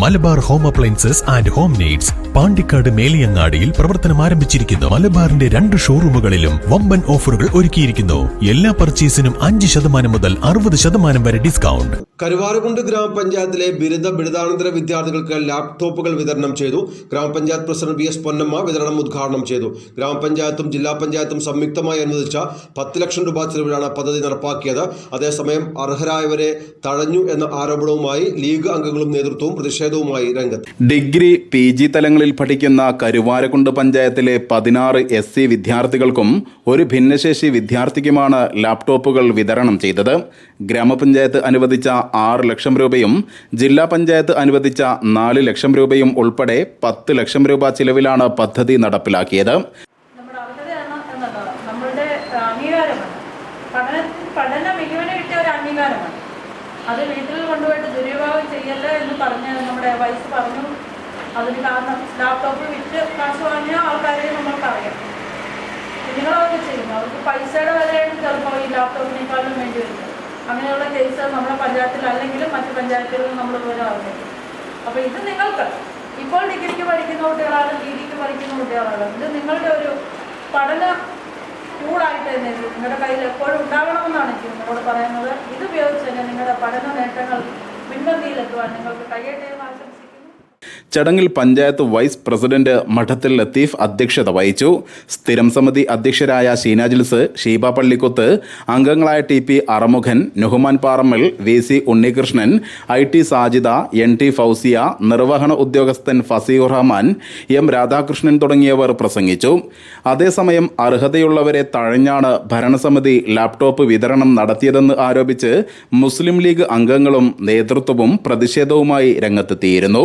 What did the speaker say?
Malabar home appliances and home needs Pandikkad മേലിയങ്ങാടിയിൽ പ്രവർത്തനം ആരംഭിച്ചിരിക്കുന്നു. മലബാറിന്റെ രണ്ട് ഷോറൂമുകളിലും വമ്പൻ ഓഫറുകൾ ഒരുക്കിയിരിക്കുന്നു. എല്ലാ പർച്ചേസിനും അഞ്ച് ശതമാനം മുതൽ അറുപത് ശതമാനം വരെ ഡിസ്കൗണ്ട്. കരുവാരകുണ്ട് ഗ്രാമപഞ്ചായത്തിലെ ബിരുദ ബിരുദാനന്തര വിദ്യാർത്ഥികൾക്ക് ലാപ്ടോപ്പുകൾ വിതരണം ചെയ്തു. ഗ്രാമപഞ്ചായത്ത് പ്രസിഡന്റ് വി എസ് പൊന്നമ്മ വിതരണം ഉദ്ഘാടനം ചെയ്തു. ഗ്രാമപഞ്ചായത്തും ജില്ലാ പഞ്ചായത്തും സംയുക്തമായി അനുവദിച്ച പത്ത് ലക്ഷം രൂപ ചെലവിലാണ് പദ്ധതി നടപ്പാക്കിയത്. അതേസമയം അർഹരായവരെ തഴഞ്ഞു എന്ന ആരോപണവുമായി ലീഗ് അംഗങ്ങളും നേതൃത്വവും പ്രതിഷേധവുമായി രംഗത്ത്. ഡിഗ്രി പി ജി തലങ്ങളിൽ പഠിക്കുന്ന കരുവാരക്കുണ്ട് പഞ്ചായത്തിലെ പതിനാറ് എസ് സി വിദ്യാർത്ഥികൾക്കും ഒരു ഭിന്നശേഷി വിദ്യാർത്ഥിക്കുമാണ് ലാപ്ടോപ്പുകൾ വിതരണം ചെയ്തത്. ഗ്രാമപഞ്ചായത്ത് അനുവദിച്ച ആറ് ലക്ഷം രൂപയും ജില്ലാ പഞ്ചായത്ത് അനുവദിച്ച നാല് ലക്ഷം രൂപയും ഉൾപ്പെടെ പത്ത് ലക്ഷം രൂപ ചിലവിലാണ് പദ്ധതി നടപ്പിലാക്കിയത്. പഠന പഠന മികവിന് കിട്ടിയ ഒരു അംഗീകാരമാണ്. അത് വീട്ടിൽ കൊണ്ടുപോയിട്ട് ദുരുപയോഗം ചെയ്യല്ല എന്ന് പറഞ്ഞ് നമ്മുടെ വൈസ് പറഞ്ഞു. അതിന് കാരണം ലാപ്ടോപ്പ് വിറ്റ് കാശ് വാങ്ങിയ ആൾക്കാരെ നമ്മൾക്കറിയാം. കുഞ്ഞുങ്ങളൊക്കെ ചെയ്യുന്നു അവർക്ക് പൈസയുടെ വിലയാണ് ചിലപ്പോൾ ഈ ലാപ്ടോപ്പിനേക്കാളും വേണ്ടി വരുന്നത് അങ്ങനെയുള്ള കേസ് നമ്മുടെ പഞ്ചായത്തിൽ അല്ലെങ്കിലും മറ്റു പഞ്ചായത്തുകളിൽ നമ്മൾ പോലും അറിഞ്ഞിട്ടുണ്ട് അപ്പോൾ ഇത് നിങ്ങൾക്ക് ഇപ്പോൾ ഡിഗ്രിക്ക് പഠിക്കുന്ന കുട്ടികളാണ് ഡിഗ്രിക്ക് പഠിക്കുന്ന കുട്ടികളാണ്. ഇത് നിങ്ങളുടെ ഒരു പഠന ടൂളായിട്ട് തന്നെ നിങ്ങളുടെ കയ്യിൽ എപ്പോഴും ഉണ്ടാകണമെന്നാണ് എനിക്ക് നിങ്ങളോട് പറയുന്നത്. ഇത് ഉപയോഗിച്ച് തന്നെ നിങ്ങളുടെ പഠന നേട്ടങ്ങൾ പിൻപന്തിയിലെത്തുവാൻ നിങ്ങൾക്ക് കഴിയട്ടെ എന്ന് ആശംസിക്കുന്നു. ചടങ്ങിൽ പഞ്ചായത്ത് വൈസ് പ്രസിഡന്റ് മഠത്തിൽ ലത്തീഫ് അധ്യക്ഷത വഹിച്ചു. സ്ഥിരം സമിതി അധ്യക്ഷരായ ഷീന ജിൽസ് ഷീബ പള്ളിക്കുത്ത് അംഗങ്ങളായ T P Arumukhan Nuhman Parammal V C Unnikrishnan I T Sajida N T Fousiya നിർവഹണ ഉദ്യോഗസ്ഥൻ ഫസീർ റഹ്മാൻ എം രാധാകൃഷ്ണൻ തുടങ്ങിയവർ പ്രസംഗിച്ചു. അതേസമയം അർഹതയുള്ളവരെ തഴഞ്ഞാണ് ഭരണസമിതി ലാപ്ടോപ്പ് വിതരണം നടത്തിയതെന്ന് ആരോപിച്ച് മുസ്ലിം ലീഗ് അംഗങ്ങളും നേതൃത്വവും പ്രതിഷേധവുമായി രംഗത്തെത്തിയിരുന്നു.